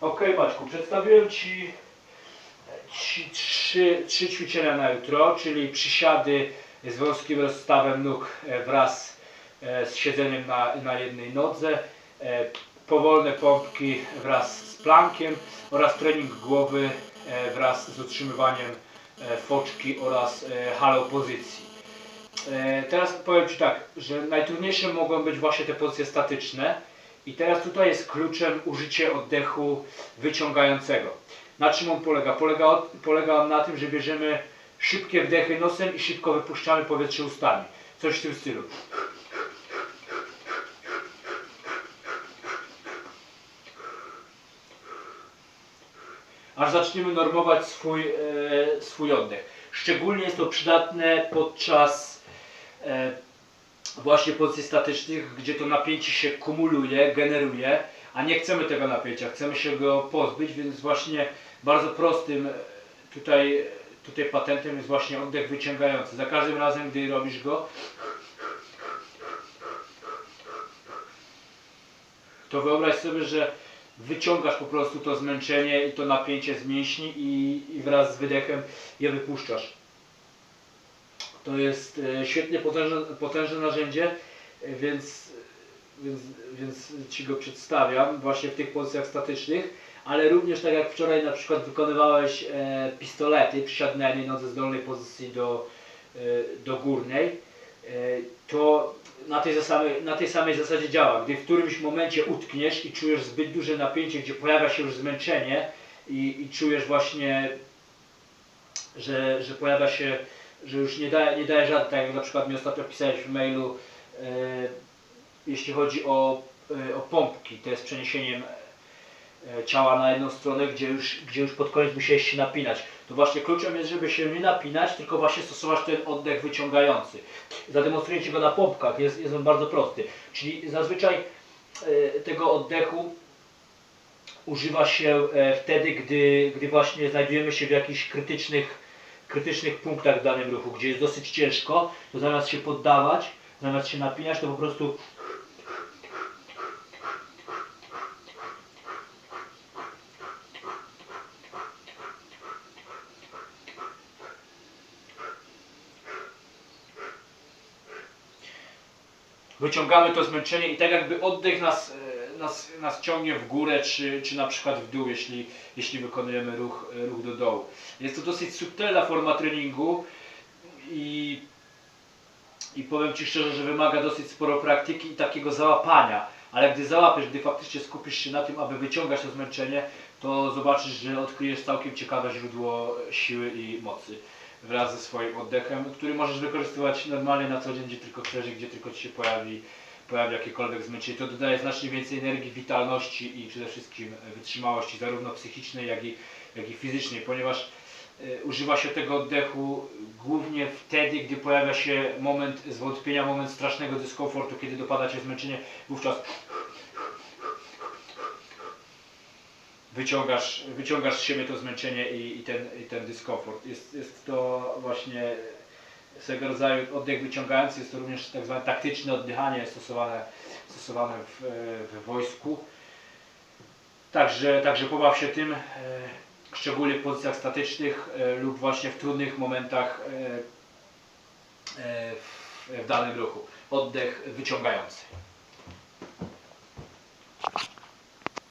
Ok Maćku, przedstawiłem Ci, trzy, trzy ćwiczenia na jutro, czyli przysiady z wąskim rozstawem nóg e, wraz e, z siedzeniem na, na jednej nodze, e, powolne pompki wraz z plankiem oraz trening głowy wraz z utrzymywaniem foczki oraz halopozycji. Teraz powiem Ci tak, że najtrudniejsze mogą być właśnie te pozycje statyczne i teraz tutaj jest kluczem użycie oddechu wyciągającego. Na czym on polega? Polega, polega on na tym, że bierzemy szybkie wdechy nosem i szybko wypuszczamy powietrze ustami. Coś w tym stylu. Aż zaczniemy normować swój, e, swój oddech. Szczególnie jest to przydatne podczas e, właśnie pozycji statycznych, gdzie to napięcie się kumuluje, generuje, a nie chcemy tego napięcia, chcemy się go pozbyć, więc właśnie bardzo prostym e, tutaj, tutaj patentem jest właśnie oddech wyciągający. Za każdym razem, gdy robisz go, to wyobraź sobie, że wyciągasz po prostu to zmęczenie i to napięcie z mięśni i, i wraz z wydechem je wypuszczasz. To jest e, świetnie potężne, potężne narzędzie, e, więc, więc, więc Ci go przedstawiam właśnie w tych pozycjach statycznych, ale również tak jak wczoraj na przykład wykonywałeś e, pistolety, przysiad na jednej nodze z dolnej pozycji do, do górnej, to na tej, samej, na tej samej zasadzie działa. Gdy w którymś momencie utkniesz i czujesz zbyt duże napięcie, gdzie pojawia się już zmęczenie i, i czujesz właśnie, że, że pojawia się, że już nie daje, nie daje rady, tak jak na przykład mi ostatnio pisałeś w mailu, e, jeśli chodzi o, e, o pompki, to jest przeniesieniem e, ciała na jedną stronę, gdzie już, gdzie już pod koniec musiałeś się napinać. To właśnie kluczem jest, żeby się nie napinać, tylko właśnie stosować ten oddech wyciągający. Zademonstruję Ci go na pompkach, jest, jest on bardzo prosty. Czyli zazwyczaj e, tego oddechu używa się e, wtedy, gdy, gdy właśnie znajdujemy się w jakichś krytycznych, krytycznych punktach w danym ruchu, gdzie jest dosyć ciężko, to zamiast się poddawać, zamiast się napinać, to po prostu wyciągamy to zmęczenie i tak jakby oddech nas, e, nas, nas ciągnie w górę, czy, czy na przykład w dół, jeśli, jeśli wykonujemy ruch, ruch do dołu. Jest to dosyć subtelna forma treningu i, i powiem Ci szczerze, że wymaga dosyć sporo praktyki i takiego załapania. Ale gdy załapiesz, gdy faktycznie skupisz się na tym, aby wyciągać to zmęczenie, to zobaczysz, że odkryjesz całkiem ciekawe źródło siły i mocy wraz ze swoim oddechem, który możesz wykorzystywać normalnie na co dzień, gdzie tylko chcesz gdzie tylko Ci się pojawi, pojawi jakiekolwiek zmęczenie. To dodaje znacznie więcej energii, witalności i przede wszystkim wytrzymałości, zarówno psychicznej, jak i, jak i fizycznej, ponieważ e, używa się tego oddechu głównie wtedy, gdy pojawia się moment zwątpienia, moment strasznego dyskomfortu, kiedy dopada Cię zmęczenie, wówczas wyciągasz, wyciągasz z siebie to zmęczenie i, i, ten, i ten dyskomfort. Jest, jest to właśnie swego rodzaju oddech wyciągający, jest to również tak zwane taktyczne oddychanie stosowane, stosowane w, w wojsku. Także, także pobaw się tym, e, szczególnie w pozycjach statycznych e, lub właśnie w trudnych momentach e, e, w danym ruchu. Oddech wyciągający.